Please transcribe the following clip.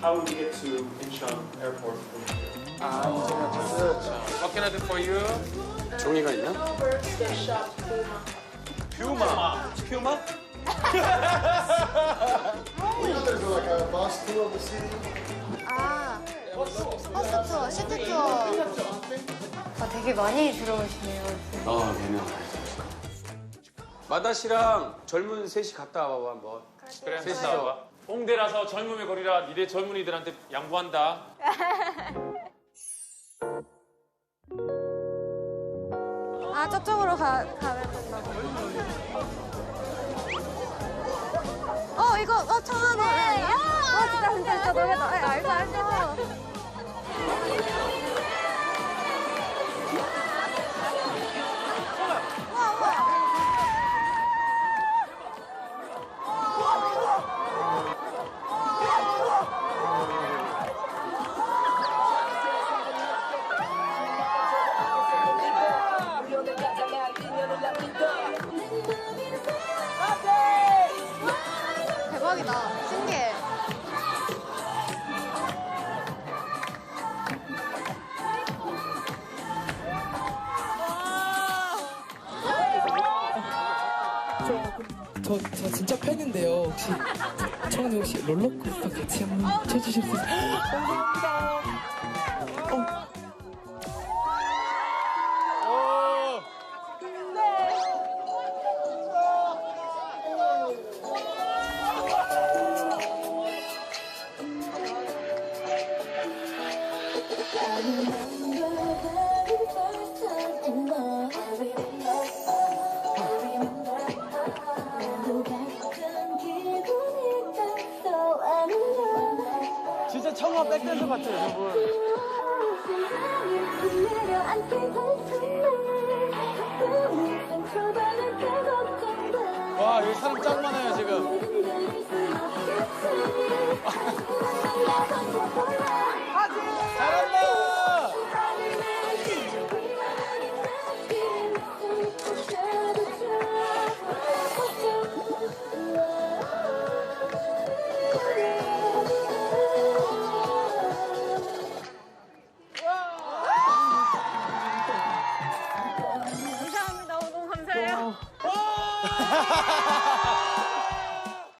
How would you get to Incheon Airport from here? What can I do for you? 종이가 있나? 퓨마. 퓨마? There's like a bus tour of the city. 아, 버스 투어, 시티 투어. 아, 되게 많이 들어오시네요. 아, 걔는. 마다 씨랑 젊은 셋이 갔다 와봐 한번. 그래, 셋이서. 갔다 와봐. 홍대라서 젊음의 거리라 니네 젊은이들한테 양보한다. 아, 저쪽으로 가, 가면 된다고. 어, 이거, 어, 청아 노래. 와, 진짜, 진짜, 진짜 노래다. 아, 알죠, 알죠. 저, 저 진짜 팬인데요. 혹시 청원이 혹시 롤러코스터 같이 한번 쳐주실 수 있어요? 감사합니다. 어. 진짜 청아 백댄서 같아요, 여러분. 와, 여기 사람 짱